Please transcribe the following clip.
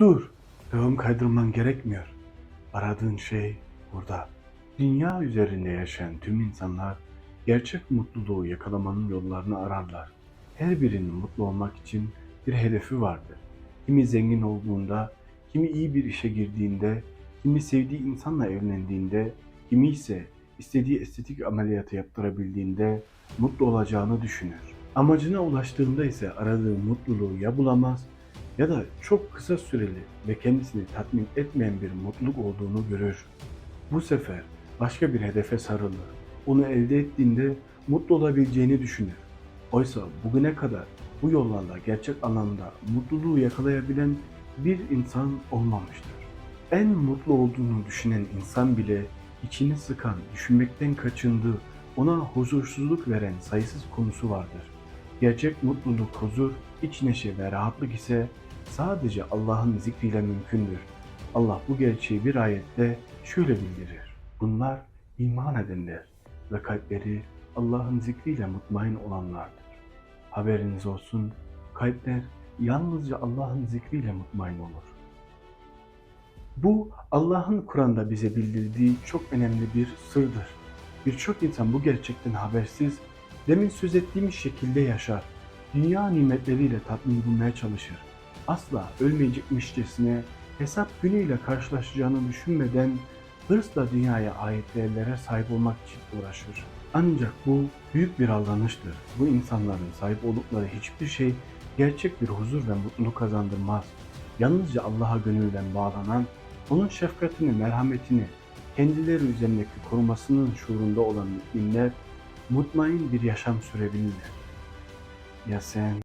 Dur, devam kaydırman gerekmiyor. Aradığın şey burada. Dünya üzerinde yaşayan tüm insanlar gerçek mutluluğu yakalamanın yollarını ararlar. Her birinin mutlu olmak için bir hedefi vardır. Kimi zengin olduğunda, kimi iyi bir işe girdiğinde, kimi sevdiği insanla evlendiğinde, kimi ise istediği estetik ameliyatı yaptırabildiğinde mutlu olacağını düşünür. Amacına ulaştığında ise aradığı mutluluğu ya bulamaz ya da çok kısa süreli ve kendisini tatmin etmeyen bir mutluluk olduğunu görür. Bu sefer başka bir hedefe sarılır. Onu elde ettiğinde mutlu olabileceğini düşünür. Oysa bugüne kadar bu yollarla gerçek anlamda mutluluğu yakalayabilen bir insan olmamıştır. En mutlu olduğunu düşünen insan bile içini sıkan, düşünmekten kaçındığı, ona huzursuzluk veren sayısız konusu vardır. Gerçek mutluluk, huzur, iç neşe ve rahatlık ise sadece Allah'ın zikriyle mümkündür. Allah bu gerçeği bir ayette şöyle bildirir. Bunlar iman edenler ve kalpleri Allah'ın zikriyle mutmain olanlardır. Haberiniz olsun, kalpler yalnızca Allah'ın zikriyle mutmain olur. Bu Allah'ın Kur'an'da bize bildirdiği çok önemli bir sırdır. Birçok insan bu gerçekten habersiz, demin söz ettiğimiz şekilde yaşar. Dünya nimetleriyle tatmin bulmaya çalışır. Asla ölmeyecekmişçesine hesap günüyle karşılaşacağını düşünmeden hırsla dünyaya ait değerlere sahip olmak için uğraşır. Ancak bu büyük bir aldanıştır. Bu insanların sahip oldukları hiçbir şey gerçek bir huzur ve mutluluk kazandırmaz. Yalnızca Allah'a gönülden bağlanan, onun şefkatini, merhametini, kendileri üzerindeki korumasının şuurunda olan müminler mutmain bir yaşam sürebilirler. Ya sen?